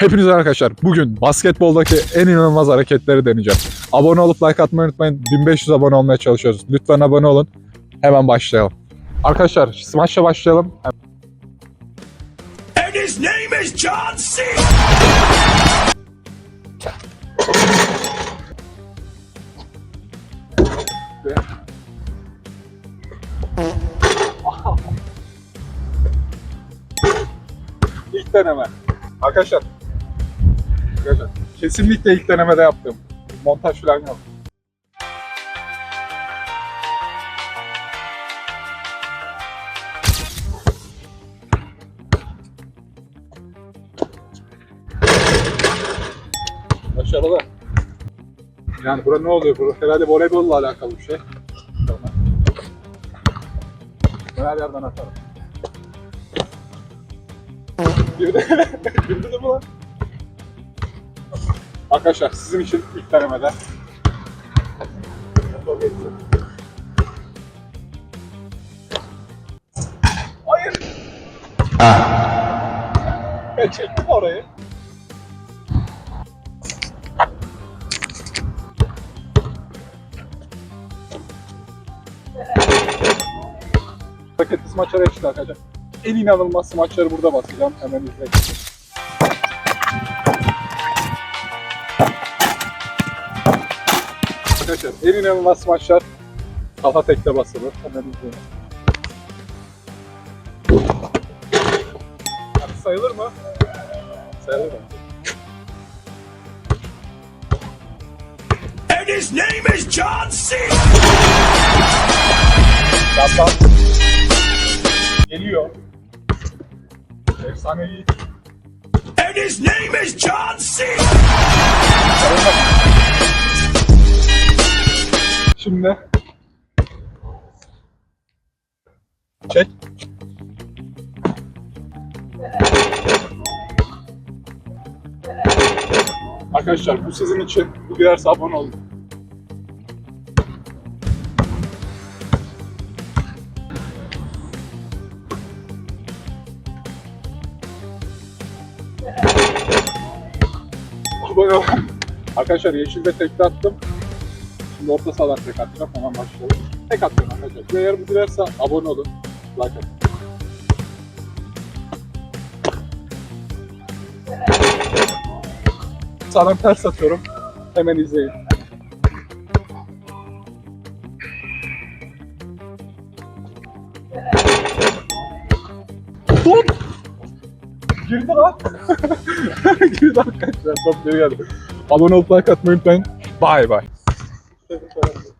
Hepinize arkadaşlar bugün basketboldaki en inanılmaz hareketleri deneyeceğim. Abone olup like atmayı unutmayın. 1500 abone olmaya çalışıyoruz. Lütfen abone olun. Hemen başlayalım. Arkadaşlar smaçla başlayalım. And his name is John C. İlk deneme. Arkadaşlar. Kesinlikle ilk denemede yaptım. Montaj falan yok. Başarılı. Yani burada ne oluyor? Burada herhalde voleybolla alakalı bir şey. Ben her yerden atarım. Girdi. Girdi lan? Arkadaşlar sizin için ilk denemede. Hayır. Ben çektim orayı. Paketli smaçlara eşit arkadaşlar. En inanılmaz smaçları burada basacağım. Hemen izleyin. Arkadaşlar en inanılmaz smaçlar kafa tekte basılır. Hemen izleyin. Abi sayılır mı? Sayılır mı? And his name is John C. Yandan geliyor. Efsanevi And his name is John C. Şimdi çek. Arkadaşlar bu sizin için. Bu girerse abone olun. Abone olun. Arkadaşlar yeşilde tekte attım. Şimdi orta sahadan tek atacağım. Hemen başlayalım. Tek atıyorum arkadaşlar. Eğer bu girerse abone olun. Like atın. Sağdan ters atıyorum. Hemen izleyin. Top! Girdi lan. Girdi arkadaşlar. Top geri geldi. Abone olup like atmayı unutmayın. Bye bye. perguntou.